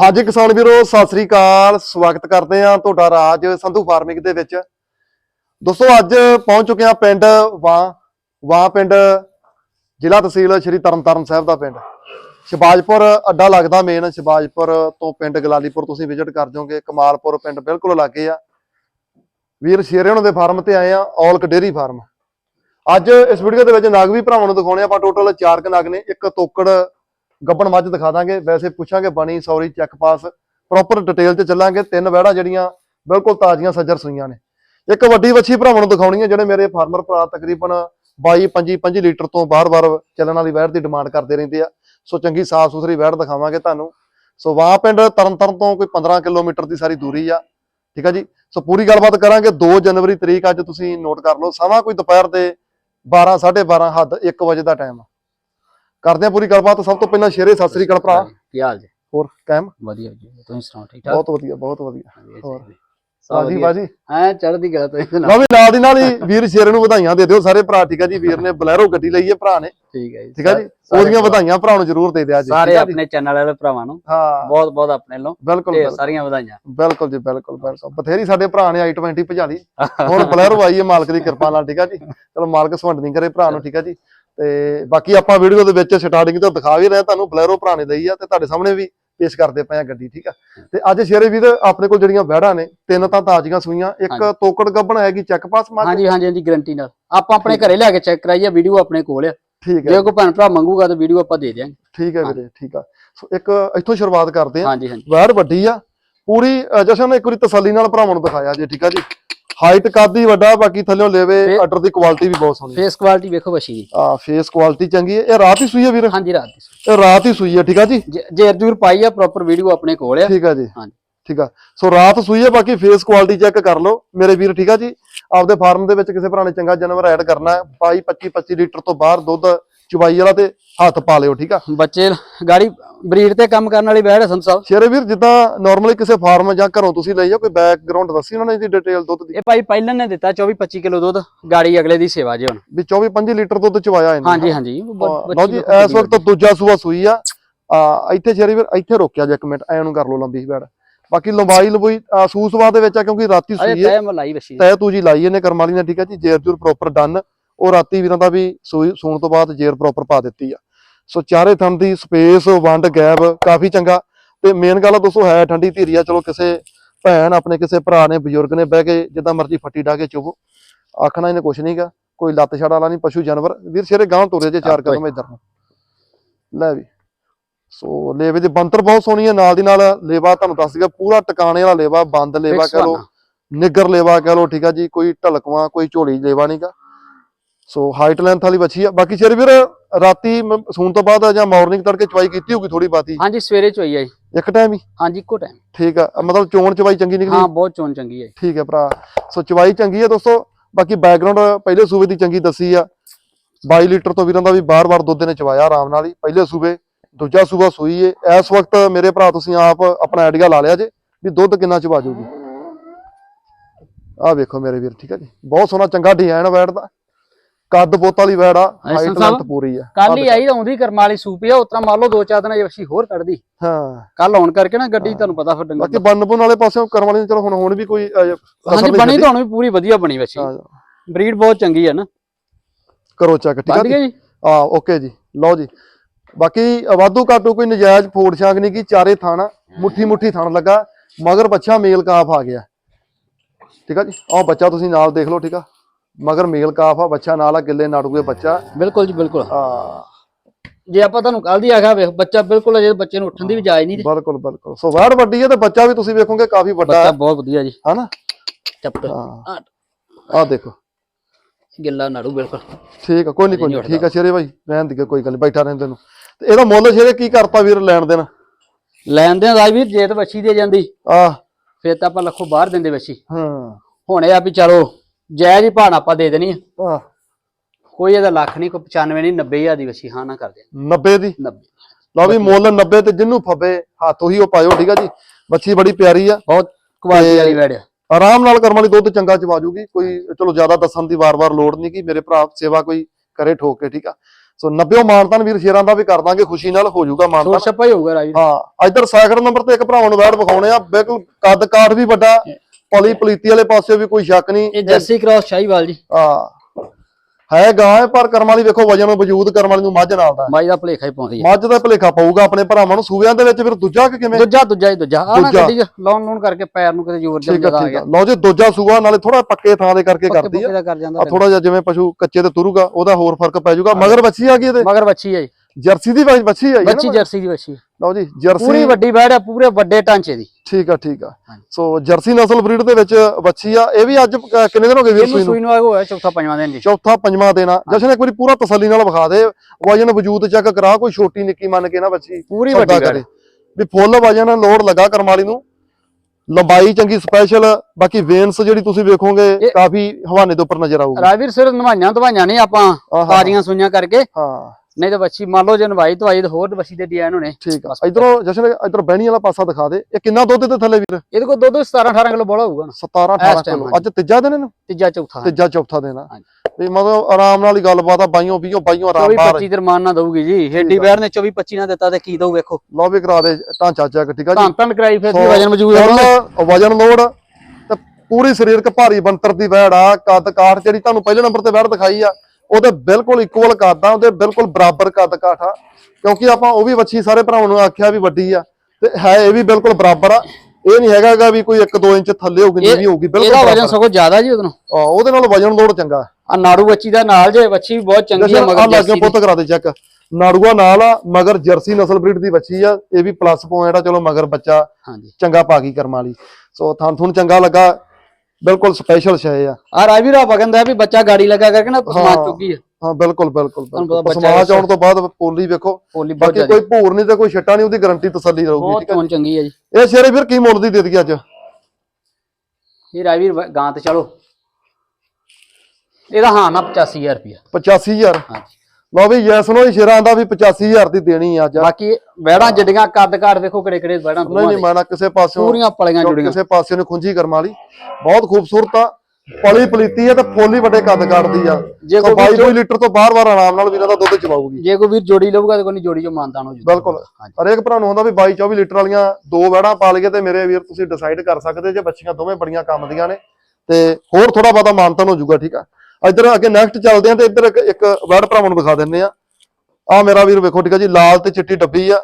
ਹਾਂਜੀ ਕਿਸਾਨ ਵੀਰੋ, ਸਤਿ ਸ੍ਰੀ ਅਕਾਲ। ਸਵਾਗਤ ਕਰਦੇ ਆ ਤੁਹਾਡਾ ਰਾਜ ਸੰਧੂ ਫਾਰਮਿੰਗ ਦੇ ਵਿੱਚ। ਦੋਸਤੋ, ਅੱਜ ਪਹੁੰਚ ਚੁੱਕੇ ਆ ਪਿੰਡ ਵਾਂ ਵਾਂ ਪਿੰਡ, ਜ਼ਿਲ੍ਹਾ ਤਹਿਸੀਲ ਸ਼੍ਰੀ ਤਰਨਤਾਰਨ ਸਾਹਿਬ ਦਾ ਪਿੰਡ। ਸ਼ਿਵਾਜਪੁਰ ਅੱਡਾ ਲੱਗਦਾ ਮੇਨ ਸ਼ਿਬਾਜਪੁਰ ਤੋਂ ਪਿੰਡ ਗਲਾਲੀਪੁਰ ਤੁਸੀਂ ਵਿਜ਼ਿਟ ਕਰ ਜਾਓਗੇ। ਕਮਾਲਪੁਰ ਪਿੰਡ ਬਿਲਕੁਲ ਲਾਗੇ ਆ। ਵੀਰ, ਸ਼ੇਰੇ ਉਹਨਾਂ ਦੇ ਫਾਰਮ ਤੇ ਆਏ ਆ, ਔਲਕ ਡੇਰੀ ਫਾਰਮ। ਅੱਜ ਇਸ ਵੀਡੀਓ ਦੇ ਵਿੱਚ ਨਾਗ ਵੀ ਭਰਾਵਾਂ ਨੂੰ ਦਿਖਾਉਣੇ ਆਪਾਂ ਟੋਟਲ 4 ਕ ਨਾਗ ਨੇ, ਇੱਕ ਤੋਕੜ ਗੱਬਣ ਮੱਝ ਦਿਖਾ ਦਾਂਗੇ। ਵੈਸੇ ਪੁੱਛਾਂਗੇ ਬਣੀ, ਸੌਰੀ ਚੈੱਕ ਪਾਸ ਪ੍ਰੋਪਰ ਡਿਟੇਲ 'ਚ ਚੱਲਾਂਗੇ। ਤਿੰਨ ਵਹਿੜਾ ਜਿਹੜੀਆਂ ਬਿਲਕੁਲ ਤਾਜ਼ੀਆਂ, ਸੱਜਰ ਸੂਈਆਂ ਨੇ। ਇੱਕ ਵੱਡੀ ਵੱਛੀ ਭਰਾਵਾਂ ਨੂੰ ਦਿਖਾਉਣੀ ਹੈ, ਜਿਹੜੇ ਮੇਰੇ ਫਾਰਮਰ ਭਰਾ ਤਕਰੀਬਨ 22 25 25 ਲੀਟਰ ਤੋਂ ਬਾਰ-ਬਾਰ ਚੱਲਣ ਵਾਲੀ ਵਹਿੜ ਦੀ ਡਿਮਾਂਡ ਕਰਦੇ ਰਹਿੰਦੇ ਆ। ਸੋ ਚੰਗੀ ਸਾਫ਼ ਸੁਥਰੀ ਵਹਿੜ ਦਿਖਾਵਾਂਗੇ ਤੁਹਾਨੂੰ। ਸੋ ਵਾਹ ਪਿੰਡ ਤਰਨਤਾਰਨ ਤੋਂ ਕੋਈ 15 ਕਿਲੋਮੀਟਰ ਦੀ ਸਾਰੀ ਦੂਰੀ ਆ। ਠੀਕ ਆ ਜੀ? ਸੋ ਪੂਰੀ ਗੱਲਬਾਤ ਕਰਾਂਗੇ। 2 ਜਨਵਰੀ ਤਰੀਕ ਅੱਜ ਤੁਸੀਂ ਨੋਟ ਕਰ ਲਓ। ਸਮਾਂ ਕੋਈ ਦੁਪਹਿਰ ਦੇ 12 12:30 ਹੱਦ 1 ਵਜੇ ਦਾ ਟਾਈਮ ਆ। ਕਰਦੇ ਆ ਪੂਰੀ ਗੱਲਬਾਤ। ਸਭ ਤੋਂ ਪਹਿਲਾਂ ਸ਼ੇਰੇ ਸਤਿ ਸ੍ਰੀ ਅਕਾਲ ਭਰਾ। ਕੀ ਹਾਲ ਜੀ? ਹੋਰ ਕਾਇਮ ਵਧੀਆ ਜੀ ਤੁਸੀਂ ਸੁਣਾਓ ਠੀਕ ਠਾਕ? ਬਹੁਤ ਵਧੀਆ ਬਹੁਤ ਵਧੀਆ। ਹੋਰ। ਸਭ ਬਾਜੀ ਹਾਂ ਚੜ੍ਹਦੀ ਕਲਾ ਤੁਸੀਂ ਸੁਣਾਓ? ਲਓ ਵੀ ਨਾਲ ਦੀ ਨਾਲ ਹੀ ਵੀਰ ਸ਼ੇਰੇ ਨੂੰ ਵਧਾਈਆਂ ਦੇ ਦਿਓ ਸਾਰੇ ਭਰਾ ਠੀਕ ਆ ਜੀ। ਵੀਰ ਨੇ ਬਲੈਰੋ ਗੱਡੀ ਲਈ ਹੈ ਭਰਾ ਨੇ। ਠੀਕ ਹੈ ਜੀ। ਠੀਕ ਆ ਜੀ? ਉਹਦੀਆਂ ਵਧਾਈਆਂ ਭਰਾ ਨੂੰ ਜ਼ਰੂਰ ਦੇ ਦਿਆ ਜੀ ਸਾਰੇ? ਆਪਣੇ ਚੈਨਲ ਵਾਲੇ ਭਰਾਵਾਂ ਨੂੰ। ਹਾਂ। ਬਹੁਤ ਬਹੁਤ ਆਪਣੇ ਵੱਲੋਂ। ਬਿਲਕੁਲ, ਸਾਰੀਆਂ ਵਧਾਈਆਂ। ਬਿਲਕੁਲ ਜੀ ਬਿਲਕੁਲ ਬਿਲਕੁਲ। ਬਥੇਰੀ ਸਾਡੇ ਭਰਾ ਨੇ i20 ਭਜਾ ਲਈ। ਹੁਣ ਬਲੈਰੋ ਆਈ ਹੈ ਮਾਲਕ ਦੀ ਕਿਰਪਾ ਨਾਲ ਠੀਕ ਆ ਜੀ। ਚਲੋ ਮਾਲਕ ਸਵੰਡ ਨਹੀਂ ਕਰੇ ਭਰਾ ਨੂੰ ਠੀਕ ਆ ਜੀ। ਤੇ ਬਾਕੀ ਆਪਾਂ ਵੀਡੀਓ ਦੇ ਵਿੱਚ ਸਟਾਰਟਿੰਗ ਤੋਂ ਦਿਖਾ ਵੀ ਰਹੇ ਤੁਹਾਨੂੰ ਬਲੈਰੋ ਭਰਾ ਨੇ ਲਈ ਆ ਤੇ ਤੁਹਾਡੇ ਸਾਹਮਣੇ ਵੀ ਪੇਸ਼ ਕਰਦੇ ਪਏ ਆ ਗੱਡੀ ਠੀਕ ਆ? ਤੇ ਅੱਜ ਸ਼ੇਰੇ ਵੀਰ ਆਪਣੇ ਕੋਲ ਜਿਹੜੀਆਂ ਵਹਿੜਾਂ ਨੇ ਤਿੰਨ ਤਾਂ ਤਾਜ਼ੀਆਂ ਸੂਈਆਂ ਇੱਕ। ਤੋਕੜ ਗੱਬਣ ਹੈਗੀ ਚੱਕ ਪਾਸ ਮੱਝ ਹਾਂਜੀ ਹਾਂਜੀ ਹਾਂਜੀ ਗਰੰਟੀ ਨਾਲ। ਆਪਾਂ ਆਪਣੇ ਘਰੇ ਲਿਆ ਕੇ ਚੈੱਕ ਕਰਾਈਏ ਵੀਡੀਓ ਆਪਣੇ ਕੋਲ ਆ। ਠੀਕ ਜੇ ਹੈ ਕੋਈ ਭੈਣ ਭਰਾ ਮੰਗੂਗਾ ਤਾਂ ਵੀਡੀਓ ਆਪਾਂ ਦੇ ਦਿਆਂਗੇ। ਠੀਕ ਹੈ। ਵੀਰੇ ਠੀਕ ਆ। ਸੋ ਇੱਕ ਇੱਥੋਂ ਸ਼ੁਰੂਆਤ ਕਰਦੇ ਆ ਹਾਂਜੀ ਹਾਂਜੀ। ਵਹਿੜ ਵੱਡੀ ਆ ਪੂਰੀ ਜਸ਼ਨ ਇੱਕ ਵਾਰੀ ਤਸੱਲੀ ਨਾਲ ਭਰਾਵਾਂ ਨੂੰ ਦਿਖਾਇਆ ਜੀ ਠੀਕ ਆ ਜੀ? ਹਾਈਟ ਕਾਦੀ ਵੱਡਾ ਬਾਕੀ ਥੱਲਿਓਂ ਲੈਵੇ ਆਰਡਰ ਦੀ ਕੁਆਲਿਟੀ ਵੀ ਬਹੁਤ ਸੋਹਣੀ ਫੇਸ ਕੁਆਲਿਟੀ ਵੇਖੋ ਵਸ਼ੀ ਦੀ। ਆ ਫੇਸ ਕੁਆਲਿਟੀ ਚੰਗੀ ਹੈ। ਇਹ ਰਾਤ ਹੀ ਸੂਈ ਹੈ ਵੀਰ? ਹਾਂਜੀ ਰਾਤ ਦੀ ਇਹ ਰਾਤ ਹੀ ਸੂਈ ਹੈ ਠੀਕ ਆ ਜੀ? ਜੇ- ਜੇ ਜਰੂਰ ਪਾਈ ਆ ਪ੍ਰੋਪਰ ਵੀਡੀਓ ਆਪਣੇ ਕੋਲ ਆ। ਠੀਕ ਆ ਜੀ। ਹਾਂਜੀ। ਠੀਕ ਆ। ਸੋ ਰਾਤ ਸੂਈ ਹੈ ਬਾਕੀ ਫੇਸ ਕੁਆਲਿਟੀ ਚੈੱਕ ਕਰ ਲਓ। ਮੇਰੇ ਵੀਰ ਠੀਕ ਆ ਜੀ? ਆਪਦੇ ਫਾਰਮ ਦੇ ਵਿੱਚ ਕਿਸੇ ਭਰਾ ਨੇ ਚੰਗਾ ਜਾਨਵਰ ਐਡ ਕਰਨਾ ਹੈ। 22 25 25 ਲੀਟਰ ਤੋਂ ਬਾਹਰ ਦੁੱਧ ਚੁਬਾਈ ਵਾਲਾ ਤੇ ਹੱਥ ਪਾ ਲਿਓ ਠੀਕ ਆ? ਬੱਚੇ ਗਾੜੀ ਬਰੀਡ ਤੇ ਕੰਮ ਕਰਨ ਵਾਲੀ ਬੈੜ ਸੰਤ ਸਾਹਿਬ। ਸ਼ੇਰੇ ਵੀਰ ਜਿੱਦਾਂ ਨਾਰਮਲੀ ਕਿਸੇ ਫਾਰਮ ਜਾਂ ਘਰੋਂ ਤੁਸੀਂ ਲਈ ਆ ਕੋਈ ਬੈਕਗ੍ਰਾਉਂਡ ਦੱਸੀ ਉਹਨਾਂ ਨੇ ਇਹਦੀ ਡਿਟੇਲ ਦੁੱਧ ਦੀ? ਇਹ ਭਾਈ ਪਹਿਲਾਂ ਨੇ ਦਿੱਤਾ 24 25 ਕਿਲੋ ਦੁੱਧ ਗਾੜੀ ਅਗਲੇ ਦੀ ਸੇਵਾ ਜੇ ਹੁਣ। ਵੀ 24 25 ਲੀਟਰ ਦੁੱਧ ਚਵਾਇਆ ਇਹਨੇ। ਹਾਂਜੀ ਹਾਂਜੀ। ਲਓ ਜੀ ਇਸ ਵਕਤ ਦੂਜਾ ਸੂਆ ਸੂਈ ਆ। ਆ ਇੱਥੇ ਸ਼ੇਰੇ ਵੀਰ ਇੱਥੇ ਰੋਕਿਆ ਜੇ ਇੱਕ ਮਿੰਟ ਐ ਨੂੰ ਕਰ ਲਓ ਲੰਬੀ ਬੈੜ ਬਾਕੀ ਲੰਬਾਈ ਲੰਬੂਈ ਸੂਸਵਾ ਦੇ ਵਿੱਚ ਆ ਕਿਉਂਕਿ ਰਾਤੀ ਸੂਈ ਹੈ। ਤੈ ਤੈ ਜੀ ਲਾਈ ਇਹਨੇ ਕਰਮ ਵਾਲੀ ਨੇ ਠੀਕ ਹੈ ਜੀ ਜੇਰ ਜੂਰ ਪ੍ਰੋਪਰ ਡਨ ਉਹ ਰਾਤੀ ਵੀਰਾਂ ਦਾ ਵੀ ਸੂਣ ਤੋਂ ਬਾਅਦ ਜੇਰ ਪ੍ਰੋਪਰ ਪਾ ਦਿੱਤੀ ਆ। ਸੋ ਚਾਰੇ ਥਣ ਦੀ ਸਪੇਸ ਵੰਡ ਗੈਪ ਕਾਫੀ ਚੰਗਾ। ਤੇ ਮੇਨ ਗੱਲ ਦੋਸਤੋ ਹੈ ਠੰਡੀ ਧੀਰੀ ਆ। ਚਲੋ ਕਿਸੇ ਭੈਣ ਆਪਣੇ ਕਿਸੇ ਭਰਾ ਨੇ ਬਜ਼ੁਰਗ ਨੇ ਬਹਿ ਕੇ ਜਿੱਦਾਂ ਮਰਜ਼ੀ ਫੱਟੀ ਡਾ ਕੇ ਚੁਵੋ ਆਖਣਾ ਇਹਨੇ ਕੁਛ ਨਹੀਂਗਾ ਕੋਈ ਲੱਤ ਛੜ ਵਾਲਾ ਨਹੀਂ ਪਸ਼ੂ ਜਾਨਵਰ। ਵੀਰ ਸ਼ੇਰੇ ਗਾਂ ਤੁਰੇ ਜੇ ਚਾਰ। ਕਦਮ ਇੱਧਰ ਨੂੰ। ਲੈ ਵੀ। ਸੋ ਲੇਵੇ ਦੀ ਬੰਤਰ ਬਹੁਤ ਸੋਹਣੀ ਹੈ ਨਾਲ ਦੀ ਨਾਲ ਲੇਵਾ ਤੁਹਾਨੂੰ ਦੱਸ ਦਿਆ ਪੂਰਾ ਟਿਕਾਣੇ ਵਾਲਾ ਲੇਵਾ ਬੰਦ ਲੇਵਾ ਕਹ ਲੋ ਨਿੱਗਰ ਲੇਵਾ ਕਹ ਲੋ ਠੀਕ ਆ ਜੀ। ਕੋਈ ਢਲਕਵਾ ਕੋਈ ਝੋਲੀ ਲੇਵਾ ਨਹੀਂਗਾ ਸੋ ਹਾਈਟ ਲੈਂਥ ਵਾਲੀ ਬੱਚੀ ਆ। ਬਾਕੀ ਸ਼ੇਰ ਵੀਰ ਰਾਤੀ ਸੌਣ ਤੋਂ ਬਾਅਦ ਜਾਂ ਮਾਰਨਿੰਗ ਤੜਕੇ ਚਵਾਈ ਕੀਤੀ ਹੋਊਗੀ ਥੋੜੀ ਬਾਤੀ ਹਾਂਜੀ ਸਵੇਰੇ ਚ ਹੋਈ ਆ ਜੀ। ਇੱਕ ਟਾਈਮ ਹੀ? ਹਾਂਜੀ ਇੱਕੋ ਟਾਈਮ ਠੀਕ ਆ। ਮਤਲਬ ਚੋਣ ਚਵਾਈ ਚੰਗੀ ਨਿਕਲੀ? ਹਾਂ ਬਹੁਤ ਚੋਣ ਚੰਗੀ ਹੈ ਠੀਕ ਹੈ ਭਰਾ। ਸੋ ਚਵਾਈ ਚੰਗੀ ਹੈ ਦੋਸਤੋ। ਬਾਕੀ ਬੈਕਗ੍ਰਾਉਂਡ ਪਹਿਲੇ ਸੂਬੇ ਦੀ ਚੰਗੀ ਦੱਸੀ ਆ। 22 ਲੀਟਰ ਤੋਂ ਵੀਰਾਂ ਦਾ ਵੀ ਬਾਰ-ਬਾਰ ਦੁੱਧ ਨੇ ਚਵਾਇਆ ਆਰਾਮ ਨਾਲ ਹੀ। ਪਹਿਲੇ ਸੂਬੇ ਦੂਜਾ ਸੂਬਾ ਸੂਈ ਏ। ਇਸ ਵਕਤ ਮੇਰੇ ਭਰਾ ਤੁਸੀਂ ਆਪ ਆਪਣਾ ਆਈਡੀਆ ਲਾ ਲਿਆ ਜੇ ਵੀ ਦੁੱਧ ਕਿੰਨਾ ਚਵਾ ਜੂਗੀ। ਆਹ ਵੇਖੋ ਮੇਰੇ ਵੀਰ ਠੀਕ ਹੈ ਜੀ। ਬਹੁਤ ਸੋਹਣਾ ਚੰਗਾ ਡਿਜ਼ਾਈਨ ਵੈੜ ਦਾ। ਕੱਦ ਬੋਤ ਵਾਲੀ ਵੈੜ ਆ ਹਾਈਟ? ਲੈਂਥ ਪੂਰੀ ਆ ਕੱਲ ਹੀ ਆਈ ਆਉਂਦੀ ਕਰਮ ਵਾਲੀ ਸੂਪੀ ਆ ਉਤਰਾ ਮੰਨ ਲਓ ਦੋ ਚਾਰ ਦਿਨ ਅਜੇ ਵਸ਼ੀ ਹੋਰ ਕੱਢਦੀ। ਹਾਂ। ਕੱਲ ਆਉਣ ਕਰਕੇ ਨਾ ਗੱਡੀ ਤੁਹਾਨੂੰ ਪਤਾ ਫਿਰ ਡੰਗਰ ਬਾਕੀ ਬੰਨਪੁਰ ਵਾਲੇ ਪਾਸਿਓਂ ਕਰਮ ਵਾਲੀ ਚਲੋ ਹੁਣ ਹੁਣ ਵੀ ਕੋਈ ਹਾਂਜੀ ਬਣੀ ਛੱਡੀ। ਤਾਂ ਹੁਣ ਵੀ ਪੂਰੀ ਵਧੀਆ ਬਣੀ ਵਸ਼ੀ। ਬਰੀਡ ਬਹੁਤ ਚੰਗੀ ਹੈ ਨਾ। ਕਰੋ ਚੈੱਕ ਠੀਕ ਆ ਜੀ? ਆ ਓਕੇ ਜੀ। ਲਓ ਜੀ। ਬਾਕੀ ਵਾਧੂ ਘਾਟੂ ਕੋਈ ਨਜਾਇਜ਼ ਫੋੜ ਛਾਂਗ ਨਹੀਂ ਕੀ ਚਾਰੇ ਥਾਣਾ ਮੁੱਠੀ ਮੁੱਠੀ ਥਣ ਲੱਗਾ ਮਗਰ ਬੱਚਾ ਮੇਲ ਕਾਫ ਆ ਗਿਆ। ਠੀਕ ਆ ਜੀ? ਆਹ ਬੱਚਾ ਤੁਸੀਂ ਨਾਲ ਦੇਖ ਲਓ ਠੀਕ ਆ? ਮਗਰ ਮੇਲ ਕਾਫ ਆ ਬੱਚਾ ਨਾਲ ਆ ਗਿੱਲੇ ਨਾੜੂਏ ਬੱਚਾ। ਬਿਲਕੁਲ ਜੀ ਬਿਲਕੁਲ। ਆ ਜੇ ਆਪਾਂ ਤੁਹਾਨੂੰ ਕੱਲ ਦੀ ਆਖਿਆ ਵੇਖ ਬੱਚਾ ਬਿਲਕੁਲ ਅਜੇ ਬੱਚੇ ਨੂੰ ਉੱਠਣ ਦੀ ਵੀ ਜਾਇਜ਼ ਨਹੀਂ ਬਿਲਕੁਲ ਬਿਲਕੁਲ। ਸੋ ਵਾੜ ਵੱਡੀ ਹੈ ਤੇ ਬੱਚਾ ਵੀ ਤੁਸੀਂ ਵੇਖੋਗੇ ਕਾਫੀ ਵੱਡਾ ਬੱਚਾ ਹੈ। ਬਹੁਤ ਵਧੀਆ ਜੀ। ਹਨਾ? ਚੱਪਟ ਹਾਂ। ਆਹ। ਦੇਖੋ। ਗਿੱਲਾ ਨਾੜੂ ਬਿਲਕੁਲ। ਠੀਕ ਆ ਕੋਈ ਨਹੀਂ ਕੋਈ ਨਹੀਂ ਠੀਕ ਆ ਸ਼ੇਰੇ ਭਾਈ ਰਹਿਣ ਦੀ ਕੋਈ ਗੱਲ ਨੀ ਬੈਠਾ ਰਹਿਣ ਤੈਨੂੰ ਤੇ ਇਹਦਾ ਮੁੱਲ ਸ਼ੇਰੇ ਕੀ ਕਰਤਾ ਵੀਰ ਲੈਣ ਦੇਣ? ਲੈਣ ਦੇ ਰਾਜਵੀਰ ਜੇ ਤਾਂ ਵਸ਼ੀ ਦੇ ਜਾਂਦੀ। ਆ ਫਿਰ ਤਾਂ ਆਪਾਂ ਲੱਖੋਂ ਬਾਹਰ ਦਿੰਦੇ ਵਸ਼ੀ ਹਾਂ। ਹੁਣ ਇਹ ਆ ਵੀ ਚਲੋ ਜਾਇਜ਼ ਹੀ ਭਾਣ ਆਪਾਂ ਦੇ ਦੇਣੀ ਆ। ਕੋਈ ਇਹਦਾ ਲੱਖ ਨਹੀਂ ਕੋਈ 95 ਨਹੀਂ 90 ਹਜ਼ਾਰ ਦੀ ਵਸ਼ੀ ਹਾਂ ਨਾ ਕਰਦੇ 90 ਦੀ? 90 ਲਓ ਵੀ ਮੁੱਲ 90 ਤੇ ਜਿੰਨੂੰ ਫੱਬੇ ਹੱਥ ਉਹੀ ਉਹ ਪਾਇਓ ਠੀਕ ਆ ਜੀ? ਬੱਚੀ ਬੜੀ ਪਿਆਰੀ ਆ। ਬਹੁਤ ਕੁਆਲਿਟੀ ਵਾਲੀ ਵੈੜ ਆ। ਆਰਾਮ ਨਾਲ ਕਰਮ ਵਾਲੀ ਦੁੱਧ ਚੰਗਾ ਚਵਾ ਜੂਗੀ। ਕੋਈ ਚਲੋ ਜ਼ਿਆਦਾ ਦੱਸਣ ਦੀ ਵਾਰ-ਵਾਰ ਲੋੜ ਨਹੀਂ ਕਿ ਮੇਰੇ ਭਰਾ ਸੇਵਾ ਕੋਈ ਕਰੇ ਠੋਕ ਕੇ ਠੀਕ ਆ? ਸੋ 90 ਮਾਨਤਾਨ ਵੀਰ ਸ਼ੇਰਾਂ ਦਾ ਵੀ ਕਰ ਦਾਂਗੇ ਖੁਸ਼ੀ ਨਾਲ ਹੋ ਜਾਊਗਾ ਮਾਨਤਾਨ। ਛੱਪਾ ਹੀ ਹੋਊਗਾ ਰਾਜਵੀਰ ਹਾਂ ਇੱਧਰ ਸੈਕਿੰਡ ਨੰਬਰ ਤੇ ਇੱਕ ਭਰਾਵਾਂ ਨੂੰ ਵੈੜ ਵਿਖਾਉਣੇ ਆ। ਬਿਲਕੁਲ ਕੱਦ ਕਾਠ ਵੀ ਵੱਡਾ। ਪਲੀ ਪਲੀਤੀ ਵਾਲੇ ਪਾਸੇ ਵੀ ਕੋਈ ਸ਼ੱਕ ਨਹੀਂ। ਇਹ ਜਰਸੀ ਕ੍ਰਾਸ ਸ਼ਾਹੀਵਾਲ ਜੀ। ਆ ਹੈ ਗਾਂ ਹੈ ਪਰ ਕਰਮ ਵਾਲੀ ਵੇਖੋ ਵਜਨ ਵਜੂਦ ਕਰਮ ਵਾਲੀ ਨੂੰ ਮੱਝ ਨਾਲ ਦਾ। ਮਾਈ ਦਾ ਭਲੇਖਾ ਹੀ ਪਾਉਂਦੀ ਹੈ। ਮੱਝ ਦਾ ਭਲੇਖਾ ਪਊਗਾ ਆਪਣੇ ਭਰਾਵਾਂ ਨੂੰ ਸੂਬਿਆਂ ਦੇ ਵਿੱਚ ਫਿਰ ਦੂਜਾ ਕਿ ਕਿਵੇਂ? ਦੂਜਾ ਦੂਜਾ ਹੀ ਦੂਜਾ। ਆ ਨਾ। ਗੱਡੀ ਲਾਉਣ ਲੂਣ ਕਰਕੇ ਪੈਰ ਨੂੰ ਕਿਤੇ ਜ਼ੋਰ ਆ ਜ਼ਿਆਦਾ ਆ ਗਿਆ ਆ। ਲਓ ਜੀ ਦੂਜਾ ਸੂਆ ਨਾਲੇ ਥੋੜਾ ਪੱਕੇ ਥਾਂ ਦੇ ਕਰਕੇ ਕਰਦੀ ਆ। ਆ ਥੋੜਾ ਜਿਹਾ ਜਿਵੇਂ ਪਸ਼ੂ ਕੱਚੇ ਤੇ ਤੁਰੂਗਾ ਉਹਦਾ ਹੋਰ ਫ਼ਰਕ ਪੈ ਜਾਊਗਾ। ਮਗਰ ਬੱਚੀ ਆ ਗਈ ਇਹਦੇ। ਮਗਰ ਬੱਚੀ ਹੈ ਜੀ। ਜਰਸੀ ਦੀ ਬੱਚੀ ਆਈ ਹੈ ਬੱਚੀ ਜਰਸੀ ਦੀ ਬੱਚੀ। ਲਓ ਜੀ ਪੂਰੀ ਜਰਸੀ ਵੱਡੀ ਬੈੜ ਹੈ ਪੂਰੇ ਵੱਡੇ ਢਾਂਚੇ ਦੀ। ਠੀਕ ਆ ਠੀਕ ਆ। ਸੋ ਜਰਸੀ ਨਸਲ ਬਰੀਡ ਦੇ ਵਿੱਚ ਬੱਚੀ ਆ। ਇਹ ਵੀ ਅੱਜ ਕਿੰਨੇ ਦਿਨ ਹੋ ਗਏ ਵੀਰ ਸੂਈ ਨੂੰ? ਸੂਈ ਨੂੰ ਆ ਹੋਇਆ ਚੌਥਾ ਪੰਜਵਾਂ ਦਿਨ ਜੀ। ਚੌਥਾ ਪੰਜਵਾਂ ਦਿਨ ਆ। ਜਸ਼ਨ ਇੱਕ ਵਾਰੀ ਪੂਰਾ ਤਸੱਲੀ ਨਾਲ ਵਿਖਾ ਦੇ। ਵਜਨ ਵਜੂਦ ਚੈੱਕ ਕਰਾ ਕੋਈ ਛੋਟੀ ਨਿੱਕੀ ਮੰਨ ਕੇ ਨਾ ਬੱਚੀ ਪੂਰੀ ਵੱਡੀ ਕਰੇ। ਵੀ ਫੁੱਲ ਵਜਨ ਲੋਡ ਲੱਗਾ ਕਰਮਾਲੀ ਨੂੰ। ਲੰਬਾਈ ਚੰਗੀ ਸਪੈਸ਼ਲ ਬਾਕੀ ਵੇਨਸ ਜਿਹੜੀ ਤੁਸੀਂ ਵੇਖੋਗੇ ਕਾਫੀ ਹਵਾਨੇ ਦੇ ਉੱਪਰ ਨਜ਼ਰ ਆਊਗੀ। ਰਾਜਵੀਰ ਸਿਰ ਨਵਾਈਆਂ ਧਵਾਈਆਂ ਨਹੀਂ ਆਪਾਂ। ਤਾਜ਼ੀਆਂ ਸੂਈਆਂ ਕਰਕੇ। ਹਾਂ। ਨਹੀਂ ਤਾਂ ਬੱਚੀ ਮੰਨ ਲਓ ਜੇ ਨਵਾਈ ਧਵਾਈ ਤੇ ਹੋਰ ਬੱਚੀ ਦੇ ਡਿਜ਼ਾਈਨ ਹੋਣੇ। ਠੀਕ ਆ। ਇਧਰੋਂ ਜਸ਼ਨ ਇਧਰ ਬਹਿਣੀ ਵਾਲਾ ਪਾਸਾ ਦਿਖਾ ਦੇ। ਇਹ ਕਿੰਨਾ ਦੁੱਧ ਤੇ ਥੱਲੇ ਵੀਰ? ਇਹਦੇ ਕੋਲ ਦੁੱਧ 17 18 ਕਿਲੋ ਬੋਲਾ ਹੋਊਗਾ ਨਾ। 17 18 ਇਸ time ਕਿਲੋ। ਅੱਜ ਤੀਜਾ ਦਿਨ ਇਹਨੂੰ? ਤੀਜਾ ਚੌਥਾ। ਤੀਜਾ ਚੌਥਾ ਦਿਨ ਆ। ਵੀ ਮਤਲਬ ਆਰਾਮ ਨਾਲ ਹੀ ਗੱਲਬਾਤ ਆ ਬਾਈਓ ਵੀਓ ਬਾਈਓ ਆਰਾਮ 24 ਬਾਹਰ 25 ਤੇ ਰਮਾਨ ਨਾ ਦਊਗੀ ਜੀ। ਹੇਡੀ ਬੈੜ ਨੇ 24 25 ਨਾ ਦਿੱਤਾ ਤੇ ਕੀ ਦਊ ਵੇਖੋ। ਲਓ ਵੀ ਕਰਾ ਦੇ ਢਾਂਚਾ ਚੈੱਕ ਠੀਕ ਆ ਜੀ? ਧੰਨ ਕਰਾਈ ਫਿਰ ਵਜਨ ਮੌਜੂਦ ਹੈ ਵਜਨ ਲੋਡ ਤੇ ਪੂਰੀ ਸਰੀਰਕ ਭਾਰੀ ਬੰਤਰ ਦੀ ਵੈੜ ਆ। ਕੱਦ ਕਾਠ ਜਿਹੜੀ ਤੁਹਾਨੂੰ ਪਹਿਲੇ ਨੰਬਰ ਤੇ ਵੈੜ ਦਿਖਾਈ ਆ। ਉਹਦੇ ਬਿਲਕੁਲ ਇਕੁਅਲ ਆ ਉਹਦੇ ਬਿਲਕੁਲ ਬਰਾਬਰ ਕੱਦ ਕਾਠ। ਕਿਉਂਕਿ ਆਪਾਂ ਉਹ ਵੀ ਵੱਛੀ ਸਾਰੇ ਭਰਾਵਾਂ ਨੂੰ ਆਖਿਆ ਵੀ ਵੱਡੀ ਆ ਤੇ ਹੈ ਇਹ ਵੀ ਬਿਲਕੁਲ ਬਰਾਬਰ ਆ। ਇਹ ਨਹੀਂ ਹੈਗਾਗਾ ਵੀ ਕੋਈ 1-2 ਇੰਚ ਥੱਲੇ ਹੋਊਗੀ ਨਹੀਂ ਹੋਊਗੀ ਬਿਲਕੁਲ ਇਹਦਾ ਵਜਨ ਸਗੋਂ ਜ਼ਿਆਦਾ ਜੀ ਉਹਦੋਂ। ਉਹਦੇ ਨਾਲ ਵਜਨ ਲੋਡ ਚੰਗਾ। ਆ ਨਾੜੂ ਬੱਚੀ ਦਾ ਨਾਲ ਜੇ ਬੱਚੀ ਵੀ ਬਹੁਤ ਚੰਗੀ ਹੈ ਮਗਰ ਜਰਸੀ। ਪੁੱਤ ਕਰਾ ਦੇ ਚੈੱਕ ਨਾੜੂਆ ਨਾਲ ਆ ਮਗਰ ਜਰਸੀ ਨਸਲ ਬਰੀਡ ਦੀ ਬੱਚੀ ਆ ਇਹ ਵੀ ਪਲੱਸ ਪੁਆਇੰਟ ਆ ਚਲੋ ਮਗਰ ਬੱਚਾ ਚੰਗਾ ਪਾਗੀ ਕਰਮ ਵਾਲੀ। ਸੋ ਥਾਂ ਥੁਣ ਚੰਗਾ ਲੱਗਾ। ਬਿਲਕੁਲ ਸਪੈਸ਼ਲ ਸ਼ੈ ਆ। ਆ ਰਾਜਵੀਰ ਆ ਕਹਿੰਦਾ ਵੀ ਬੱਚਾ ਗਾੜੀ ਲੱਗਾ ਕਰਕੇ ਨਾ ਪਸਮਾ ਹਾਂ। ਚੁੱਕੀ ਹੈ ਹਾਂ ਬਿਲਕੁਲ ਬਿਲਕੁਲ ਸਮਾਜ ਆਉਣ ਤੋਂ ਬਾਅਦ ਪੋਲੀ ਵੇਖੋ। ਪੋਲੀ ਬਹੁਤ ਬਾਕੀ ਕੋਈ ਭੂਰ ਨਹੀਂ ਤੇ ਕੋਈ ਛੱਟਾ ਨਹੀਂ ਉਹਦੀ ਗਾਰੰਟੀ ਤਸੱਲੀ ਰਹੂਗੀ ਬਹੁਤ ਠੀਕ ਹੈ ਚੋਣ ਚੰਗੀ ਹੈ ਜੀ। ਇਹ ਸ਼ੇਰੇ ਫਿਰ ਕੀ ਮੁੱਲ ਦੀ ਦੇ ਦਈਏ ਅੱਜ? ਇਹ ਰਾਜਵੀਰ ਗਾਂ ਤੇ ਚਲੋ। ਇਹਦਾ ਹਾਂ ਨਾ 85000 ਰੁਪਇਆ। 85000 ਹਾਂਜੀ। ਲਓ ਵੀ ਯੈਸ ਨੋ ਸ਼ੇਰਾਂ ਦਾ ਵੀ 85000 ਦੀ ਦੇਣੀ ਆ ਅੱਜ। ਬਾਕੀ ਵੈੜਾਂ ਜੱਡੀਆਂ ਕੱਦ ਕਾਠ ਵੇਖੋ ਕਿਹੜੇ ਕਿਹੜੇ ਵੈੜਾਂ ਨਹੀਂ ਨਹੀਂ। ਮਾਣਾ ਕਿਸੇ ਪਾਸਿਓਂ ਪੂਰੀਆਂ ਪਲੀਆਂ ਜੁੜੀਆਂ। ਕਿਸੇ ਪਾਸੇ ਨੂੰ ਖੁੰਝੀ ਕਰਮ ਵਾਲੀ। ਬਹੁਤ ਖੂਬਸੂਰਤ ਆ ਪਲੀ ਪਲੀਤੀ ਆ ਤੇ ਫੋਲੀ ਵੱਡੇ ਕੱਦ ਕੱਢਦੀ ਆ। ਜੇ ਕੋਈ 22 ਲੀਟਰ ਤੋਂ ਬਾਰ-ਬਾਰ ਆਰਾਮ ਨਾਲ ਵੀਰਾਂ ਦਾ ਦੁੱਧ ਚਵਾਊਗੀ ਜੇ ਕੋਈ ਵੀਰ ਜੋੜੀ ਲਊਗਾ ਤੇ ਕੋਈ ਜੋੜੀ ਚੋਂ ਮਾਨਤਾਨ ਹੋ ਜੂ ਬਿਲਕੁਲ। ਹਰੇਕ ਭਰਾ ਨੂੰ ਹੁੰਦਾ ਵੀ 22 24 ਲੀਟਰ ਵਾਲੀਆਂ ਦੋ ਵੈੜਾਂ ਪਾ ਲਈਏ ਤੇ ਮੇਰੇ ਵੀਰ ਤੁਸੀਂ ਡਿਸਾਈਡ ਕਰ ਸਕਦੇ ਜੇ ਬੱਚੀਆਂ ਦੋਵੇਂ ਬੜੀਆਂ ਕੰਮ ਦੀਆਂ ਨੇ ਤੇ ਹੋਰ ਥੋੜਾ ਬਹੁਤਾ ਮਾਨਤਨ ਹੋ ਜਾਊਗਾ ਠੀਕ ਆ? ਇੱਧਰ ਅੱਗੇ ਨੈਕਸਟ ਚੱਲਦੇ ਆ ਤੇ ਇੱਧਰ ਇੱਕ- ਵੈੜ ਭਰਾਵਾਂ ਨੂੰ ਦਿਖਾ ਦਿੰਨੇ ਆ। ਆ ਮੇਰਾ ਵੀਰ ਵੇਖੋ ਠੀਕ ਆ ਜੀ ਲਾਲ ਤੇ ਚਿੱਟੀ ਡੱਬੀ ਆ।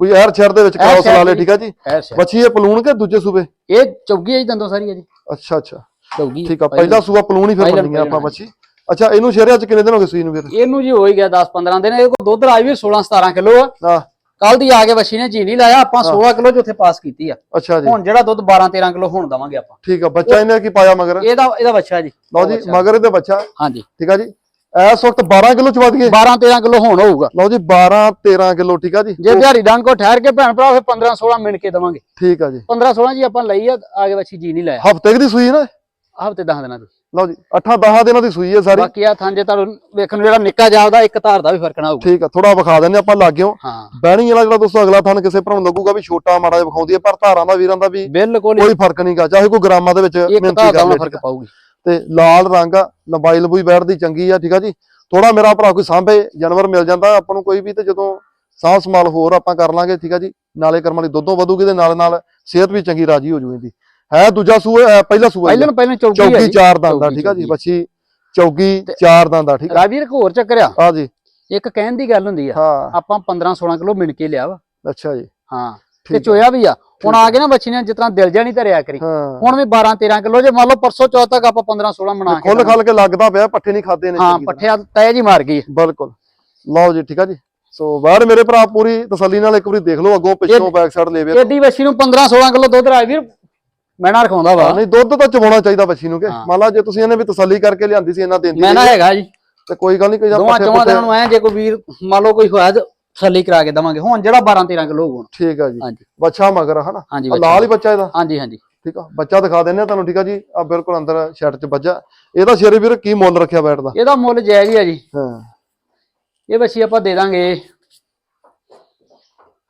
ਕੋਈ ਐਰ ਸ਼ਹਿਰ ਦੇ ਵਿੱਚ ਕ੍ਰਾਸ ਲਾ ਲੇ। ਠੀਕ ਆ ਜੀ। ਬੱਚੀ ਇਹ ਪਲੂਣ ਕੇ ਦੂਜੇ ਸੂਬੇ? ਇਹ ਚੌਗੀ ਹੈ ਜੀ ਦੰਦੋਂ ਸਾਰੀ ਹੈ ਜੀ। ਅੱਛਾ ਅੱਛਾ। ਚੌਗੀ ਠੀਕ ਆ ਪਹਿਲਾ ਸੂਬਾ ਪਲੂਣ ਹੀ ਫਿਰ ਬੰਨੀ ਆ ਆਪਾਂ। ਬੱਚੀ ਅੱਛਾ ਇਹਨੂੰ ਸ਼ਹਿਰਿਆਂ ਚ ਕਿੰਨੇ ਦਿਨ ਹੋ ਗਏ ਸੂਈ ਨੂੰ ਵੀਰ? ਇਹਨੂੰ ਜੀ ਹੋ ਹੀ ਗਿਆ 10 15 ਦਿਨ ਇਹ ਕੋ ਦੁੱਧ ਆਈ ਵੀ 16 17 ਕਿਲੋ ਆ। ਆ ਕੱਲ ਦੀ ਆ ਕੇ ਬੱਚੀ ਨੇ ਜੀ ਨਹੀਂ ਲਾਇਆ ਆਪਾਂ 16 ਕਿਲੋ ਚ ਉੱਥੇ ਪਾਸ ਕੀਤੀ ਆ। ਅੱਛਾ ਜੀ। ਹੁਣ ਜਿਹੜਾ ਦੁੱਧ 12 13 ਕਿਲੋ ਹੁਣ ਦਵਾਂਗੇ ਆਪਾਂ। ਠੀਕ ਆ ਬੱਚਾ ਇਹਨੇ ਕੀ ਪਾਇਆ ਮਗਰ? ਇਹਦਾ ਇਹਦਾ ਬੱਚਾ ਜੀ। ਲਓ ਜੀ ਮਗਰ ਇਹਦੇ ਬੱਚਾ ਹਾਂਜੀ। ਠੀਕ ਆ ਜੀ। ਇਸ ਵਕਤ 12 ਕਿਲੋ ਚ ਵੱਧ ਗਏ। 12 13 ਕਿਲੋ ਹੁਣ ਹੋਊਗਾ। ਲਓ ਜੀ 12 13 ਕਿਲੋ ਠੀਕ ਆ ਜੀ। ਜੇ ਦਿਹਾੜੀ ਡੰਗ ਕੋ ਠਹਿਰ ਕੇ ਭੈਣ ਭਰਾ ਫਿਰ 15 16 ਮਿਣ ਕੇ ਦਵਾਂਗੇ। ਠੀਕ ਆ ਜੀ। 15 16 ਜੀ ਆਪਾਂ ਲਈ ਆ ਆਗੇ ਬੱਚੀ ਜੀ ਨਹੀਂ ਲਾਇਆ ਹਫ਼ਤੇ ਦੀ ਸੂਈ ਨਾ ਹਫ਼ਤੇ 10 ਦਿਨਾਂ ਦੀ। ਲਓ ਜੀ 8 10 ਦਿਨਾਂ ਦੀ ਸੂਈ ਹੈ ਸਾਰੀ। ਬਾਕੀ ਆ ਥਾਂ ਜੇ ਤੁਹਾਨੂੰ ਵੇਖਣ ਨੂੰ ਜਿਹੜਾ ਨਿੱਕਾ ਜਾਪਦਾ ਇੱਕ ਧਾਰ ਦਾ ਵੀ ਫ਼ਰਕ ਨਾ ਹੋਊਗਾ ਠੀਕ ਆ ਥੋੜਾ ਵਿਖਾ ਦਿੰਦੇ ਆਪਾਂ ਲਾਗਿਓ। ਹਾਂ। ਬਹਿਣੀ ਵਾਲਾ ਜਿਹੜਾ ਦੋਸਤੋ ਅਗਲਾ ਥਣ ਕਿਸੇ ਭਰਾ ਨੂੰ ਲੱਗੂਗਾ ਵੀ ਛੋਟਾ ਮਾੜਾ ਜਿਹਾ ਵਿਖਾਉਂਦੀ ਹੈ ਪਰ ਧਾਰਾਂ ਦਾ ਵੀਰਾਂ ਦਾ ਵੀ ਕੋਈ ਫ਼ਰਕ ਨਹੀਂਗਾ ਚਾਹੇ ਕੋਈ ਗ੍ਰਾਮਾਂ ਦੇ ਵਿੱਚ ਮਿਹਨਤੀ ਕਰ ਫ਼ਰਕ ਪਾਊਗੀ। ਤੇ ਲਾਲ ਰੰਗ ਆ ਲੰਬਾਈ ਲੰਬੂਈ ਬੈਠਦੀ ਚੰਗੀ ਆ ਠੀਕ ਆ ਜੀ। ਥੋੜਾ ਮੇਰਾ ਭਰਾ ਕੋਈ ਸਾਂਭੇ ਜਾਨਵਰ ਮਿਲ ਜਾਂਦਾ ਆਪਾਂ ਨੂੰ ਕੋਈ ਵੀ ਤੇ ਜਦੋਂ ਸਾਂਭ ਸੰਭਾਲ ਹੋਰ ਆਪਾਂ ਕਰ ਲਾਂਗੇ ਠੀਕ ਆ ਜੀ। ਨਾਲੇ ਕਰਮ ਵਾਲੀ ਦੁੱਧੋਂ ਵਧੂਗੀ ਤੇ ਨਾਲ ਨਾਲ ਸਿਹਤ ਵੀ ਚੰਗੀ ਰਾਜੀ ਹੋ ਜੂ ਇਹਦੀ। ਹੈ ਦੂਜਾ ਸੂਆ ਪਹਿਲਾ ਸੂਆ ਪਹਿਲਾਂ ਪਹਿਲਾਂ ਚੌਕੀ ਹੈ। ਚਾਰ ਦੰਦ ਦਾ ਠੀਕ ਆ ਜੀ। ਬੱਚੀ ਚੌਗੀ ਚਾਰ ਦੰਦ ਦਾ ਠੀਕ ਆ। ਰਾਜਵੀਰ ਇੱਕ ਹੋਰ ਚੱਕਰ ਆ। ਆ ਜੀ। ਇੱਕ ਕਹਿਣ ਦੀ ਗੱਲ ਹੁੰਦੀ ਆ ਹਾਂ। ਆਪਾਂ 15 16 ਕਿਲੋ ਮਿਣ ਕੇ ਲਿਆ ਵਾ। ਅੱਛਾ ਜੀ। ਹਾਂ ਤੇ। ਚੋਇਆ ਵੀ ਆ। ਹੁਣ ਆ ਕੇ ਨਾ ਬੱਚੀ ਨੇ ਜਿਤਨਾ ਦਿਲ ਜਾਣੀ ਧਰਿਆ ਕਰੀ। ਹਾਂ। ਹੁਣ ਵੀ 12 13 ਕਿਲੋ ਜੇ ਮੰਨ ਲਓ ਪਰਸੋਂ ਚੌਥ ਤੱਕ ਆਪਾਂ 15 16 ਬਣਾ ਕੇ ਖੁੱਲ ਖਲ ਕੇ ਲੱਗਦਾ ਪਿਆ ਪੱਠੇ ਨਹੀਂ ਖਾਦੇ ਨੇ ਹਾਂ। ਪੱਠਿਆ ਤੈ ਜੀ ਮਾਰ ਗਈ ਬਿਲਕੁਲ। ਲਓ ਜੀ ਠੀਕ ਆ ਜੀ। ਸੋ ਬਾਹਰ ਮੇਰੇ ਭਰਾ ਪੂਰੀ ਤਸੱਲੀ ਨਾਲ ਇੱਕ ਵਾਰੀ ਦੇਖ ਲਓ ਅੱਗੋਂ ਪਿੱਛੋਂ ਬੈਕ ਸਾਈਡ ਲੈਵੇ। ਏਡੀ ਬੱਚੀ ਨੂੰ 15 16 ਕਿਲੋ ਦੁੱਧ ਰਾਜਵੀਰ ਮੈਂ ਨਾ ਰਖਾਉਂਦਾ ਵਾ। ਨਹੀਂ ਦੁੱਧ ਤਾਂ ਚਵਾਉਣਾ ਚਾਹੀਦਾ ਬੱਚੀ ਨੂੰ ਕਿ। ਮੰਨ ਲਾ ਜੇ ਤੁਸੀਂ ਇਹਨੇ ਵੀ ਤਸੱਲੀ ਕਰਕੇ ਲਿਆਂਦੀ ਸੀ ਇਹਨਾਂ ਦਿੰਦੀ ਮੈਂ ਨਾ ਹੈਗਾ ਜੀ। ਤੇ ਕੋਈ ਗੱਲ ਨਹੀਂ ਕੋਈ ਜਾਂ ਦੋਵਾਂ ਪੁੱਠੇ ਦਿਨਾਂ ਨੂੰ ਐ ਜੇ ਕੋਈ ਵੀਰ ਮੰਨ ਲਓ ਕੋਈ ਹੋਇਆ ਤਸੱਲੀ ਕਰਾ ਕੇ ਦਵਾਂਗੇ। ਹੁਣ ਜਿਹੜਾ 12 13 ਕਿਲੋ ਹੋਊਗਾ ਠੀਕ ਆ ਜੀ। ਬੱਚਾ ਮਗਰ ਹਨਾ। ਲਾਲ ਹੀ ਬੱਚਾ ਇਹਦਾ। ਹਾਂਜੀ ਹਾਂਜੀ। ਠੀਕ ਆ ਬੱਚਾ ਦਿਖਾ ਦਿੰਨੇ ਆ ਤੁਹਾਨੂੰ ਠੀਕ ਆ ਜੀ? ਆ ਬਿਲਕੁਲ ਅੰਦਰ ਸ਼ੈਡ 'ਚ ਵੱਜਾ ਇਹਦਾ ਸ਼ੇਰੇ ਵੀਰ ਕੀ ਮੁੱਲ ਰੱਖਿਆ ਬੈਠਦਾ ਇਹਦਾ ਮੁੱਲ ਜਾਇਜ਼ ਹੀ ਆ ਜੀ। ਹਾਂ। ਇਹ ਬੱਚੀ ਆਪਾਂ ਦੇ ਦਾਂਗੇ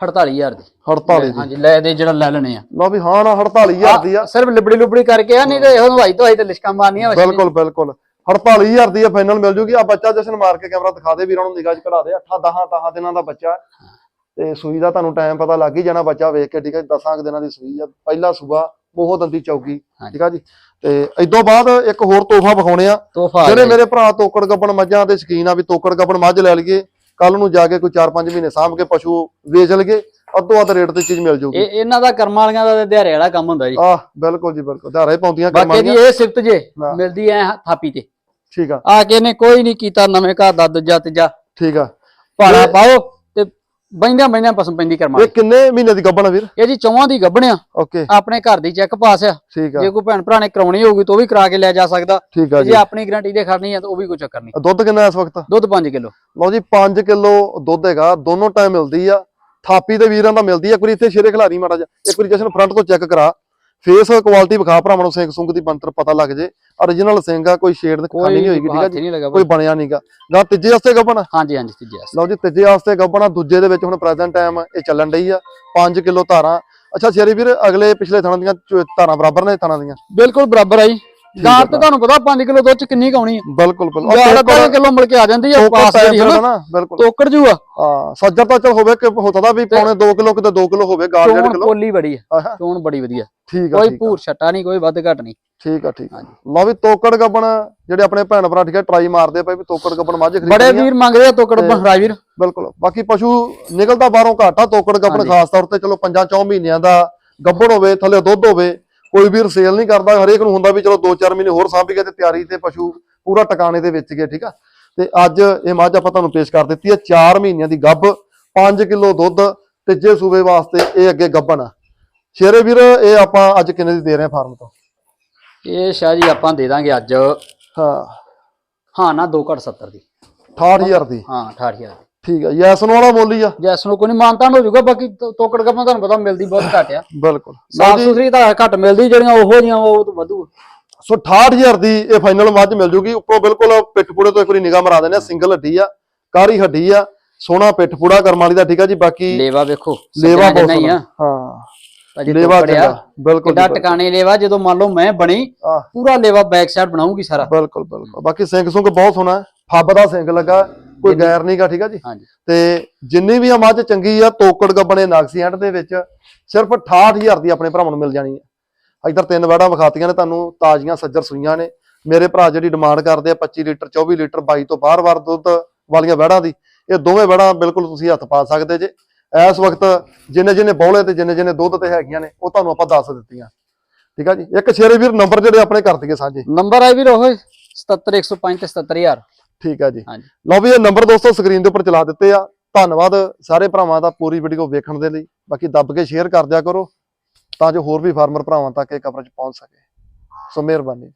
48000 ਦੀ। 48 ਦੀ। ਹਾਂਜੀ ਲੈ ਦੇ ਜਿਹੜਾ ਲੈ ਲੈਣੇ ਆ। ਲਓ ਵੀ ਹਾਂ ਨਾ 48000 ਦੀ ਆ। ਸਿਰਫ ਲਿਬੜੀ ਲੁਬੜੀ ਕਰਕੇ ਆ ਨਹੀਂ ਤੇ ਇਹੋ ਨਵਾਈ ਤੋਂ ਤੇ ਲਿਸ਼ਕਾਂ ਮਾਰਨੀਆਂ। ਬਿਲਕੁਲ ਬਿਲਕੁਲ। 48000 ਦੀ ਇਹ ਫਾਈਨਲ ਮਿਲ ਜੂਗੀ। ਆ ਬੱਚਾ ਜਸ਼ਨ ਮਾਰ ਕੇ ਕੈਮਰਾ ਦਿਖਾ ਦੇ ਵੀਰਾਂ ਨੂੰ ਨਿਗਾਹ 'ਚ ਕਢਾ ਦੇ। 8 10 10 ਦਿਨਾਂ ਦਾ ਬੱਚਾ। ਤੇ ਸੂਈ ਦਾ ਤੁਹਾਨੂੰ ਟਾਈਮ ਪਤਾ ਲੱਗ ਹੀ ਜਾਣਾ ਬੱਚਾ ਵੇਖ ਕੇ ਠੀਕ ਹੈ 10 ਕੁ ਦਿਨਾਂ ਦੀ ਸੂਈ ਆ। ਪਹਿਲਾ ਸੂਆ ਮੋਹ ਦੰਦੀ ਚੌਕੀ। ਠੀਕ ਆ ਜੀ? ਤੇ ਇਦੋਂ ਬਾਅਦ ਇੱਕ ਹੋਰ ਤੋਹਫਾ ਵਿਖਾਉਣੇ ਆ। ਜਿਹੜੇ ਮੇਰੇ ਭਰਾ ਤੋਕੜ ਗੱਬਣ ਮੱਝਾਂ ਦੇ ਸ਼ਕੀਨ ਆ ਵੀ ਤੋਕੜ ਗੱਬਣ ਮੱਝ ਲੈ ਲਈਏ। ਕੱਲ ਨੂੰ ਜਾ ਕੇ ਕੋਈ 4-5 ਮਹੀਨੇ ਸਾਂਭ ਕੇ ਪਸ਼ੂ ਵੇਚ ਲਈਏ ਅੱਧੋ ਅੱਧ ਰੇਟ ਤੇ ਚੀਜ਼ ਮਿਲ ਜੂਗੀ। ਇਹ ਇਹਨਾਂ ਦਾ ਕਰਮਾਂ ਵਾਲੀਆਂ ਦਾ ਤੇ ਦਿਹਾੜੇ ਵਾਲਾ ਕੰਮ ਹੁੰਦਾ ਜੀ। ਆਹ ਬਿਲਕੁਲ ਜੀ ਬਿਲਕੁਲ। ਹੀ ਪਾਉਂਦੀਆਂ ਬਾਕੀ ਕਰਮਾਂ ਦੀ ਦੀਆਂ ਇਹ ਸਿਫਤ ਜੇ। ਮਿਲਦੀ ਐ ਥਾਪੀ ਤੇ। ਠੀਕ ਆ। ਆ ਕੇ ਨੇ ਕੋਈ ਨਹੀਂ ਕੀਤਾ ਨਵੇਂ ਘਰ ਦਾ ਦੂਜਾ ਤੀਜਾ। ਠੀਕ ਆ। ਭਾੜਾ ਪਾਓ। ਬੈਂਦਿਆਂ ਬੈਂਦਿਆਂ ਪਸੰਦ ਪੈਂਦੀ ਕਰਮਾਂ ਇਹ ਕਿੰਨੇ ਮਹੀਨੇ ਦੀ ਗੱਬਣ ਆ ਵੀਰ? ਇਹ ਜੀ ਚੌਵਾਂ ਦੀ ਗੱਭਣਿਆ ਓਕੇ। ਆਪਣੇ ਘਰ ਦੀ ਚੈੱਕ ਪਾਸ ਆ। ਠੀਕ ਆ। ਜੇ ਕੋਈ ਭੈਣ ਭਰਾ ਨੇ ਕਰਾਉਣੀ ਹੋਊਗੀ ਤਾਂ ਉਹ ਵੀ ਕਰਾ ਕੇ ਲੈ ਜਾ ਸਕਦਾ। ਠੀਕ ਆ ਜੀ ਜੇ। ਆਪਣੀ ਗਰੰਟੀ ਦੇ ਖੜਨੀ ਆ ਤਾਂ ਉਹ ਵੀ ਕੋਈ ਚੱਕਰ ਨਹੀਂ। ਦੁੱਧ ਕਿੰਨਾ ਇਸ ਵਕਤ? ਦੁੱਧ 5 ਕਿਲੋ। ਲਓ ਜੀ 5 ਕਿਲੋ ਦੁੱਧ ਹੈਗਾ। ਦੋਨੋਂ ਟਾਈਮ ਮਿਲਦੀ ਆ। ਥਾਪੀ ਦੇ ਵੀਰਾਂ ਦਾ ਮਿਲਦੀ ਆ। ਇੱਕ ਵਾਰੀ ਇੱਥੇ ਸ਼ੇਰੇ ਖਿਲਾਰੀ ਮਾੜਾ ਜਿਹਾ। ਇੱਕ ਵਾਰੀ ਜਸ਼ਨ ਫਰੰਟ ਤੋਂ ਚੈੱਕ ਕਰਾ। ਫੇਸ ਕੁਆਲਿਟੀ ਵਿਖਾ ਭਰਾਵਾਂ ਨੂੰ ਸਿੰਘ ਸੁੰਗ ਦੀ ਬੰਤਰ ਪਤਾ ਲੱਗ ਜੇ। origignal ਸਿੰਘ ਆ ਕੋਈ ਸ਼ੇਡ ਖਾਨੀ ਕੋਈ ਨਹੀਂ ਹੋਏਗੀ ਠੀਕ ਆ ਜੀ? ਕੋਈ ਬਣਿਆ ਨਹੀਂਗਾ ਗਾ ਤੀਜੇ ਵਾਸਤੇ ਗੱਬਣ ਹਾਂਜੀ ਹਾਂਜੀ ਤੀਜੇ ਵਾਸਤੇ। ਲਓ ਜੀ ਤੀਜੇ ਵਾਸਤੇ ਗੱਬਣਾ ਦੂਜੇ ਦੇ ਵਿੱਚ ਹੁਣ ਪ੍ਰੈਜ਼ੈਂਟ ਟਾਈਮ ਇਹ ਚੱਲਣ ਡਈ ਆ 5 ਕਿਲੋ ਧਾਰਾਂ। ਅੱਛਾ ਸ਼ੇਰੀ ਵੀਰ ਅਗਲੇ ਪਿਛਲੇ ਥਾਂ ਦੀਆਂ ਧਾਰਾਂ ਬਰਾਬਰ ਨੇ ਥਾਂ ਦੀਆਂ? ਬਿਲਕੁਲ ਬਰਾਬਰ ਆ ਜੀ। ਗਾਂ ਤੇ ਤੁਹਾਨੂੰ ਪਤਾ 5 ਕਿਲੋ ਦੁੱਧ ਚ ਕਿੰਨੀ ਕਾਉਣੀ ਆ। ਬਿਲਕੁਲ ਬਿਲਕੁਲ। ਗਾਂ ਉਹ ਅੱਧਾ ਤੋਕੜ- ਕਿਲੋ ਮਿਲ ਕੇ ਆ ਜਾਂਦੀ ਤੋਕੜ ਪਾਸ ਜਿਹੜੀ ਹੈ ਨਾ ਬਿਲਕੁਲ। ਤੋਕੜ ਜੂ ਆ। ਹਾਂ ਸੱਜਰ ਤਾਂ ਚਲ ਹੋਵੇ ਕਿ ਹੋ ਸਕਦਾ ਵੀ ਪੌਣੇ 2 ਕਿਲੋ ਕਿਤੇ 2 ਕਿਲੋ ਹੋਵੇ ਗਾਲ ਡੇਢ ਕਿਲੋ। ਪੋਲੀ ਬੜੀ ਆ ਆਹਾ, ਚੋਣ ਬੜੀ ਵਧੀਆ। ਠੀਕ ਆ ਕੋਈ ਭੂਰ ਛੱਟਾ ਨਹੀਂ ਕੋਈ ਵੱਧ ਘਟ ਨਹੀਂ। ਠੀਕ ਆ ਠੀਕ। ਲਓ ਵੀ ਤੋਕੜ ਗੱਬਣ ਜਿਹੜੇ ਆਪਣੇ ਭੈਣ ਭਰਾ ਠੀਕ ਆ ਟਰਾਈ ਮਾਰਦੇ ਪਏ ਵੀ ਤੋਕੜ ਗੱਬਣ ਮੱਝ ਖਰੀਦਣੀ ਬੜੇ। ਵੀਰ ਮੰਗਦੇ ਆ ਤੋਕੜ ਤੇ- ਰਾਜਵੀਰ। ਬਿਲਕੁਲ। ਬਾਕੀ ਪਸ਼ੂ ਨਿਕਲਦਾ ਬਾਹਰੋਂ ਘਾਟਾ ਤੋਕੜ ਗੱਬਣ। ਖਾਸ ਤੌਰ ਤੇ ਚਲੋ ਪੰਜਾਂ ਚੌਂ ਮਹੀਨਿਆਂ ਦਾ ਗੱਬੜ ਹੋਵੇ ਥੱਲੇ ਦੁੱਧ ਹੋਵੇ ਕੋਈ ਵੀਰ ਸੇਲ ਨਹੀਂ ਕਰਦਾ ਹਰੇਕ ਨੂੰ ਹੁੰਦਾ ਵੀ ਚਲੋ 2-4 ਮਹੀਨੇ ਹੋਰ ਸਾਂਭੀ ਗਏ ਤੇ ਤਿਆਰੀ ਤੇ ਪਸ਼ੂ ਪੂਰਾ ਟਿਕਾਣੇ ਦੇ ਵਿੱਚ ਗਏ ਠੀਕ ਆ? ਤੇ ਅੱਜ ਇਹ ਮੱਝ ਆਪਾਂ ਤੁਹਾਨੂੰ ਪੇਸ਼ ਕਰ ਦਿੱਤੀ ਹੈ 4 ਮਹੀਨਿਆਂ ਦੀ ਗੱਭ 5 ਕਿਲੋ ਦੁੱਧ ਤੀਜੇ ਸੂਬੇ ਵਾਸਤੇ ਇਹ ਅੱਗੇ ਗੱਬਣ ਆ। ਸ਼ੇਰੇ ਵੀਰ ਇਹ ਆਪਾਂ ਅੱਜ ਕਿੰਨੇ ਦੀ ਦੇ ਰਹੇ ਹਾਂ ਫਾਰਮ ਤੋਂ? ਇਹ ਸ਼ਾਹ ਜੀ ਆਪਾਂ ਦੇ ਦਾਂਗੇ ਅੱਜ। ਹਾਂ। ਹਾਂ ਨਾ 2 ਘਟ 70 ਦੀ। 68000 ਦੀ। ਹਾਂ 68000 ਦੀ। ਠੀਕ ਆ ਯੈਸਨ ਵਾਲਾ ਮੁੱਲ ਹੀ ਆ। ਜੈਸ ਨੂੰ ਕੋਈ ਨਹੀਂ ਮਾਨਤਾਨ ਹੋ ਜਾਊਗਾ ਬਾਕੀ ਤੋ- ਤੋਕੜ ਤੁਹਾਨੂੰ ਪਤਾ ਮਿਲਦੀ ਬਹੁਤ ਘੱਟ ਆ। ਬਿਲਕੁਲ। ਸਾਫ਼ ਸੁਥਰੀ ਤਾਂ ਘੱਟ ਮਿਲਦੀ ਜਿਹੜੀਆਂ ਉਹੋ ਜੀਆਂ ਉਹ ਤਾਂ ਵਧੂ। ਸੋ 68000 ਦੀ ਇਹ ਫਾਈਨਲ ਮੱਝ ਮਿਲ ਜੂਗੀ। ਉੱਪਰੋਂ ਬਿਲਕੁਲ ਪਿੱਠ ਪੂੜੇ ਤੋਂ ਇੱਕ ਵਾਰੀ ਨਿਗਾਹ ਮਰਾ ਦਿੰਦੇ ਆ ਸਿੰਗਲ ਹੱਡੀ ਆ ਕਾਰੀ ਹੱਡੀ ਆ ਸੋਹਣਾ ਪਿੱਠ ਪੂੜਾ ਕਰਮ ਵਾਲੀ ਦਾ ਠੀਕ ਆ ਜੀ। ਬਾਕੀ ਲੇਵਾ ਵੇਖੋ ਲੇਵਾ ਸੱਜਣਾ ਬਹੁਤ ਜਿੰਨਾ ਹੀ ਆ। ਹਾਂ ਅਜੇ ਲੇਵਾ ਤੋਕੜਿਆ ਚੰਗਾ ਬਿਲਕੁਲ ਕਿੱਡਾ ਜੀ, ਟਿਕਾਣੇ ਲੇਵਾ ਜਦੋਂ ਮੰਨ ਲਓ ਮੈਂ ਬਣੀ ਆਹ, ਪੂਰਾ ਲੇਵਾ ਬੈਕ ਸਾਈਡ ਬਣਾਉਂਗੀ ਸਾਰਾ। ਬਿਲਕੁਲ ਬਿਲਕੁਲ। ਬਾਕੀ ਸਿੰਘ ਸੁੰਗ ਬਹੁਤ ਸੋਹਣਾ ਹੈ। ਫੱਬ ਦਾ ਸਿੰਘ ਲੱਗਾ। ਕੋਈ ਗੈਰ ਨਹੀਂਗਾ ਠੀਕ ਆ ਜੀ? ਹਾਂਜੀ। ਤੇ ਜਿੰਨੀ ਵੀ ਆ ਮੱਝ ਚੰਗੀ ਆ ਤੋਕੜ ਗੱਬਣੇ ਨਾਗਸੀ ਐਂਡ ਦੇ ਵਿੱਚ ਸਿਰਫ 68000 ਦੀ ਆਪਣੇ ਭਰਾਵਾਂ ਨੂੰ ਮਿਲ ਜਾਣੀ ਹੈ ਇਧਰ ਤਿੰਨ ਵੜਾਂ ਵਿਖਾਤੀਆਂ ਨੇ ਤੁਹਾਨੂੰ ਤਾਜ਼ੀਆਂ ਸੱਜਰ ਸੂਈਆਂ ਨੇ। ਮੇਰੇ ਭਰਾ ਜਿਹੜੀ ਡਿਮਾਂਡ ਕਰਦੇ ਆ 25 ਲੀਟਰ 24 ਲੀਟਰ 22 ਤੋਂ ਬਾਰ-ਬਾਰ ਦੁੱਧ ਵਾਲੀਆਂ ਵੜਾਂ ਦੀ ਇਹ ਦੋਵੇਂ ਵੜਾਂ ਬਿਲਕੁਲ ਤੁਸੀਂ ਹੱਥ ਪਾ ਸਕਦੇ ਜੇ। ਇਸ ਵਕਤ ਜਿੰਨੇ ਜਿੰਨੇ ਬੌਲੇ ਤੇ ਜਿੰਨੇ ਜਿੰਨੇ ਦੁੱਧ ਤੇ ਹੈਗੀਆਂ ਨੇ ਉਹ ਤੁਹਾਨੂੰ ਆਪਾਂ ਦੱਸ ਦਿੱਤੀਆਂ। ਠੀਕ ਆ ਜੀ? ਇੱਕ ਸ਼ੇਰੇ ਵੀਰ ਨੰਬਰ ਜਿਹੜੇ ਆਪਣੇ ਕਰ ਦਈਏ ਸਾਂਝੇ। ਨੰਬਰ ਆ ਵੀਰ ਉਹ 77105 ਤੇ 77000 ਠੀਕ ਆ ਜੀ। ਲਓ ਵੀ ਇਹ ਨੰਬਰ ਦੋਸਤੋ ਸਕਰੀਨ ਦੇ ਉੱਪਰ ਚਲਾ ਦਿੱਤੇ ਆ। ਧੰਨਵਾਦ ਸਾਰੇ ਭਰਾਵਾਂ ਦਾ ਪੂਰੀ ਵੀਡੀਓ ਵੇਖਣ ਦੇ ਲਈ। ਬਾਕੀ ਦੱਬ ਕੇ ਸ਼ੇਅਰ ਕਰ ਦਿਆ ਕਰੋ ਤਾਂ ਜੋ ਹੋਰ ਵੀ ਫਾਰਮਰ ਭਰਾਵਾਂ ਤੱਕ ਇਹ ਕਵਰੇਜ ਪਹੁੰਚ ਸਕੇ। ਸੋ ਮਿਹਰਬਾਨੀ।